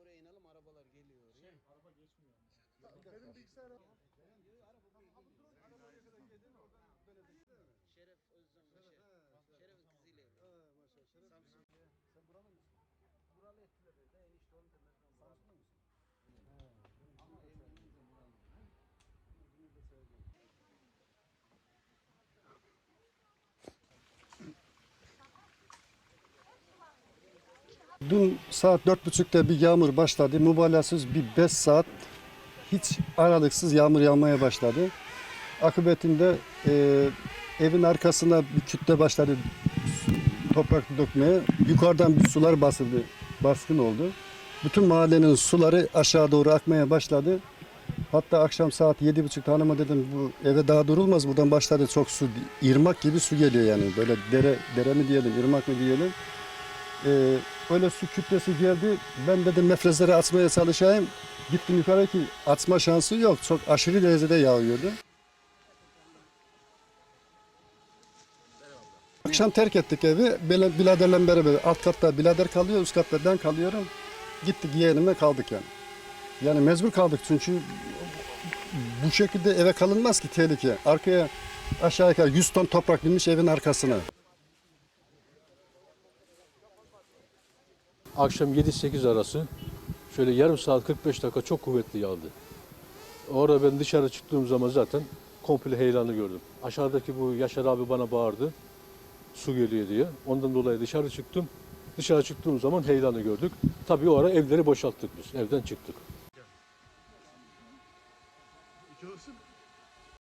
oraya inelim arabalar geliyor oraya. Araba geçmiyor. Benim bilgisayarım. Şeref Özcan Şeref. Şeref'in kızıyla evli. Ha maşallah. Şeref. Samsun. Sen buralı mısın? Buralı ettiler de enişte onun tepesinden buralı. Samsunlu musun? Dün saat dört buçukta bir yağmur başladı. Mübalağasız bir beş saat hiç aralıksız yağmur yağmaya başladı. Akıbetinde e, evin arkasına bir kütle başladı toprak dökmeye. Yukarıdan bir sular basıldı, baskın oldu. Bütün mahallenin suları aşağı doğru akmaya başladı. Hatta akşam saat yedi buçukta hanıma dedim bu eve daha durulmaz buradan başladı çok su irmak gibi su geliyor yani böyle dere dere mi diyelim irmak mı diyelim. Ee, öyle su kütlesi geldi ben dedim mefrezleri atmaya çalışayım gittim yukarı ki atma şansı yok çok aşırı derecede yağıyordu. Akşam terk ettik evi. Böyle biraderle beraber alt katta birader kalıyor, üst katta ben kalıyorum. Gittik yeğenime kaldık yani. Yani mecbur kaldık çünkü bu şekilde eve kalınmaz ki tehlike. Arkaya aşağı yukarı 100 ton toprak binmiş evin arkasına. Akşam 7-8 arası şöyle yarım saat 45 dakika çok kuvvetli yağdı. Orada ben dışarı çıktığım zaman zaten komple heyelanı gördüm. Aşağıdaki bu Yaşar abi bana bağırdı. Su geliyor diye. Ondan dolayı dışarı çıktım. Dışarı çıktığım zaman heyelanı gördük. Tabii o ara evleri boşalttık biz. Evden çıktık.